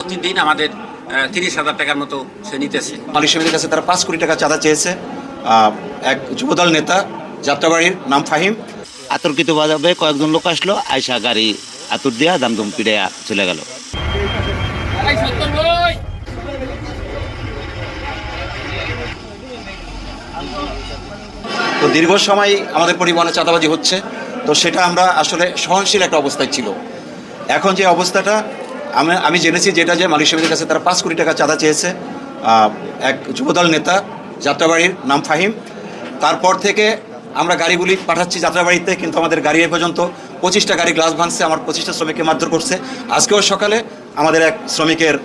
প্রতিদিন আমাদের তিরিশ হাজার টাকার মতো সে নিতেছে। মালিক সমিতির কাছে তারা পাঁচ কোটি টাকা চাঁদা চেয়েছে। আহ, এক যুবদল নেতা যাত্রাবাড়ির নাম ফাহিম। আতর্কিতভাবে কয়েকজন লোক আসলো আয়সা গাড়ি আতুর দিয়া দামদম পিড়াইয়া চলে গেল। তো দীর্ঘ সময় আমাদের পরিবহনে চাঁদাবাজি হচ্ছে। তো সেটা আমরা আসলে সহনশীল একটা অবস্থায় ছিল। এখন যে অবস্থাটা আমি আমি জেনেছি যেটা যে মালিক সমিতির কাছে তারা পাঁচ কোটি টাকা চাঁদা চেয়েছে। এক যুবদল নেতা, যাত্রাবাড়ির নাম ফাহিম। তারপর থেকে আমরা গাড়িগুলি পাঠাচ্ছি যাত্রাবাড়িতে, কিন্তু আমাদের গাড়ি এ পর্যন্ত পঁচিশটা গাড়ি গ্লাস ভাঙছে, আমার পঁচিশটা শ্রমিককে মারধর করছে। আজকেও সকালে আমাদের এক শ্রমিকের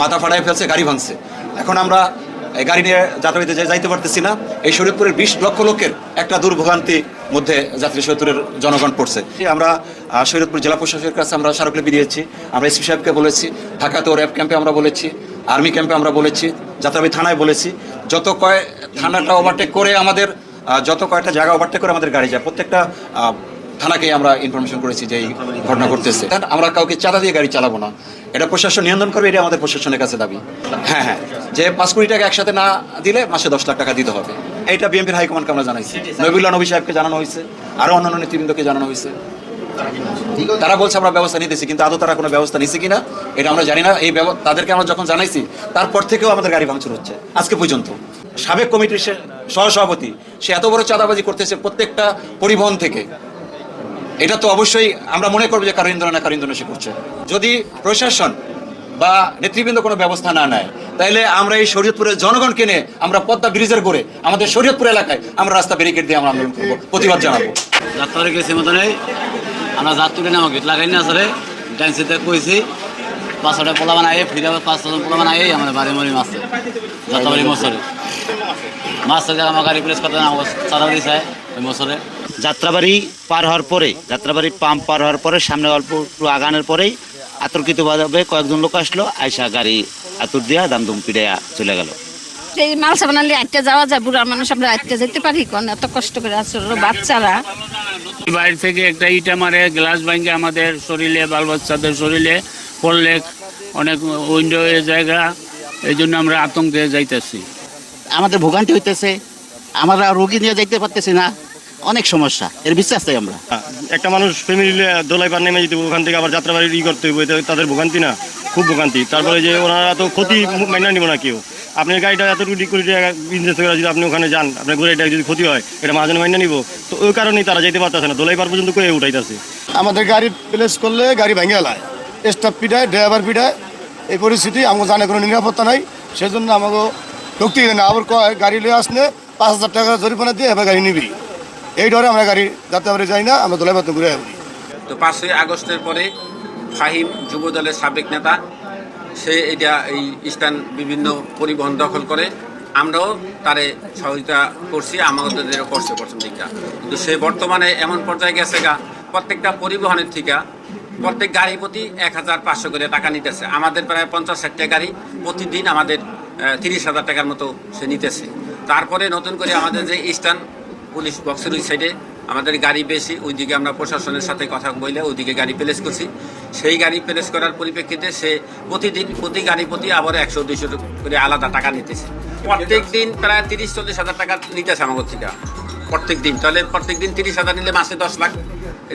মাথা ফাটায় ফেলছে, গাড়ি ভাঙছে। এখন আমরা গাড়ি নিয়ে যাত্রাবাড়িতে যাই- যাইতে পারতেছি না, এই শরীরপুরের বিশ লক্ষ লোকের একটা দুর্ভোগান্তির মধ্যে যাত্রী শরীরপুরের জনগণ পড়ছে। আমরা শরীরপুর জেলা প্রশাসকের কাছে আমরা স্মারকলিপি দিয়েছি, আমরা এসপি সাহেবকে বলেছি, ঢাকাতে র্যাব ক্যাম্পে আমরা বলেছি, আর্মি ক্যাম্পে আমরা বলেছি যাত্রাবাড়ি থানায় বলেছি। যত কয় থানাটা ওভারটেক করে আমাদের যত কয়েকটা জায়গা ওভারটেক করে আমাদের গাড়ি যায়, প্রত্যেকটা থানাকে আমরা ইনফরমেশন করেছি যে এই ঘটনা ঘটতেছে। আমরা কাউকে চাঁদা দিয়ে গাড়ি চালাবো না। এটা প্রশাসন নিয়ন্ত্রণ করবে এটা আমাদের প্রশাসনের কাছে দাবি। হ্যাঁ হ্যাঁ। যে পাঁচ কোটি টাকা একসাথে না দিলে মাসে দশ লাখ টাকা দিতে হবে। এইটা বিএনপির হাইকমান্ডকে আমরা জানাইছি। নবিউল্লাহ নবী সাহেবকে জানানো হয়েছে, আরও অন্যান্য নেতৃবৃন্দকে জানানো হয়েছে। তারা বলছে আমরা ব্যবস্থা নিতেছি, কিন্তু আদৌ তারা কোনো ব্যবস্থা নিছে কিনা, এটা আমরা জানি না। এই তাদেরকে আমরা যখন জানাইছি, তারপর থেকেও আমাদের গাড়ি ভাঙচুর হচ্ছে, আজকে পর্যন্ত। সাবেক কমিটির সহসভাপতি, সে এত বড় চাঁদাবাজি করতেছে প্রত্যেকটা পরিবহন থেকে। এটা তো অবশ্যই আমরা মনে করব যে কারও ইন্ধনে না কারও ইন্ধনে সে করছে। যদি প্রশাসন বা নেতৃবৃন্দ কোনো ব্যবস্থা না নেয় তাহলে আমরা এই শরীয়তপুরের জনগণকে নিয়ে আমরা পদ্মা ব্রিজের করে আমাদের শরীয়তপুর এলাকায় আমরা রাস্তা ব্যারিকেড দিয়ে আমরা আন্দোলন করব। প্রতিবাদ জানাব। যাত্রাবাড়ি গেছি মতো নেই আমরা যাত তুলে নামা গীত লাগাই না আসলে। ডান্সিতে কইছি পাঁচশোটা পোলা বানাই ফিরে আবার পাঁচশো পোলা বানাই আমাদের বাড়ি মরি মাছ যাত্রাবাড়ি মাছ আমার গাড়ি প্রেস করতে না চাঁদা দিছে ওই যাত্রাবাড়ি পার হওয়ার পরে যাত্রাবাড়ি পাম্প পার হওয়ার পরে সামনে অল্প একটু আগানোর পরেই আতর্কিতভাবে কয়েকজন লোক আসলো আয়সা গাড়ি আতুর দিয়া দামদম পিড়াইয়া চলে গেল। এই মাল সাবানালি আটটা যাওয়া যায় বুড়া মানুষ আমরা আটটা যেতে পারি কোন? এত কষ্ট করে আসলে বাচ্চারা। বাইরে থেকে একটা ইটা মারে গ্লাস ভাঙে আমাদের শরীরে বাল বাচ্চাদের শরীরে পড়লে অনেক উইন্ডো জায়গা এই জন্য আমরা আতঙ্কে যাইতেছি। আমাদের ভোগান্তি হইতেছে। আমরা রোগী নিয়ে যাইতে পারতেছি না। অনেক সমস্যা। এর বিশ্বাস চাই আমরা। একটা মানুষ ফ্যামিলি দোলাই পার নেমে যেতে ওখান থেকে আবার যাত্রাবাড়ি ই করতে হইব তাদের ভোগান্তি না? খুব ভোগান্তি। তারপরে যে ওনারা তো ক্ষতি মাইনা নিব না কেউ। আপনার গাড়িটা এত কোটি কোটি টাকা বিজনেস করে যদি আপনি ওখানে যান আপনার গাড়িটা যদি ক্ষতি হয় এটা মাঝে মাইনা নিব। তো ওই কারণেই তারা যেতে পারতেছে না। দোলাই পার পর্যন্ত করে উঠাইতেছে। আমাদের গাড়ি প্লেস করলে গাড়ি ভেঙে এলায় স্টাফ পিঠায় ড্রাইভার পিঠায় এই পরিস্থিতি আমাকে জানে কোনো নিরাপত্তা নাই। সেজন্য আমাকে ঢুকতে না। আবার কয় গাড়ি লিয়ে আসলে পাঁচ হাজার টাকা জরিমানা দিয়ে এবার গাড়ি নিবি। এই ডরে আমরা গাড়ি যাতে আমরা যাই না, আমরা দোলাই ঘুরে আসবি তো পাঁচই আগস্টের পরে ফাহিম যুব দলের সাবেক নেতা, সে এটা এই স্থান বিভিন্ন পরিবহন দখল করে। আমরাও তারে সহযোগিতা করছি আমাদেরও করছে প্রথম দিকটা। কিন্তু সে বর্তমানে এমন পর্যায়ে গেছে গা, প্রত্যেকটা পরিবহনের থেকে প্রত্যেক গাড়ি প্রতি এক হাজার পাঁচশো করে টাকা নিতেছে। আমাদের প্রায় পঞ্চাশ ষাটটা গাড়ি প্রতিদিন আমাদের তিরিশ হাজার টাকার মতো সে নিতেছে। তারপরে নতুন করে আমাদের যে স্টান পুলিশ বক্সের ওই সাইডে আমাদের গাড়ি বেশি, ওইদিকে আমরা প্রশাসনের সাথে কথা বলে ওইদিকে গাড়ি প্লেস করছি। সেই গাড়ি প্লেস করার পরিপ্রেক্ষিতে সে প্রতিদিন, প্রতি গাড়ি প্রতি আবার একশো, দুইশো করে আলাদা টাকা নিতেছে। প্রত্যেক দিন প্রায় তিরিশ, চল্লিশ হাজার টাকা নিতেছে আমাদের থেকে প্রত্যেক দিন, তাহলে প্রত্যেক দিন তিরিশ হাজার নিলে মাসে দশ লাখ।